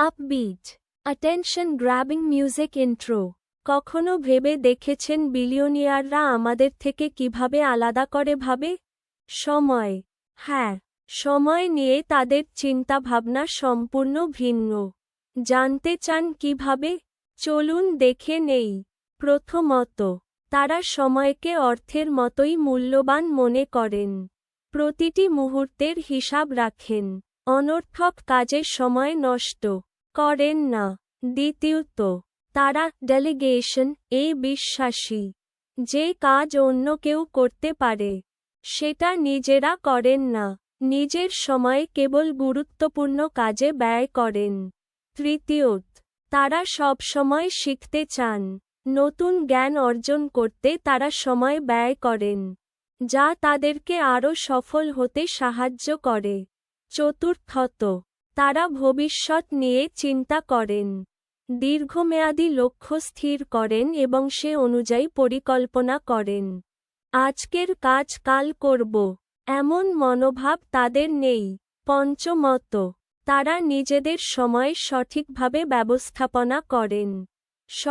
Upbeat attention grabbing music intro কখনো ভেবে দেখেছেন বিলিয়নিয়াররা আমাদের থেকে কীভাবে আলাদা করে ভাবে? সময়। হ্যাঁ সময় নিয়ে তাদের চিন্তাভাবনা সম্পূর্ণ ভিন্ন। জানতে চান কীভাবে? চলুন দেখে নেই। প্রথমত, তারা সময়কে অর্থের মতোই মূল্যবান মনে করেন। প্রতিটি মুহূর্তের হিসাব রাখেন। অনর্থক কাজে সময় নষ্ট। করেন না। দ্বিতীয়ত, তারা ডেলিগেশন এ বিশ্বাসী। যে কাজ অন্য কেউ করতে পারে, সেটা নিজেরা করেন না। নিজের সময় কেবল গুরুত্বপূর্ণ কাজে ব্যয় করেন। তৃতীয়ত, তারা সব সময় শিখতে চান। নতুন জ্ঞান অর্জন করতে তারা সময় ব্যয় করেন, যা তাদেরকে আরও সফল হতে সাহায্য করে। চতুর্থত তারা ভবিষ্যৎ নিয়ে চিন্তা করেন। দীর্ঘমেয়াদী লক্ষ্য স্থির করেন এবং সে অনুযায়ী পরিকল্পনা করেন। আজকের কাজ কাল করব। এমন মনোভাব তাদের নেই। পঞ্চমত, তারা নিজেদের সময় সঠিকভাবে ব্যবস্থাপনা করেন।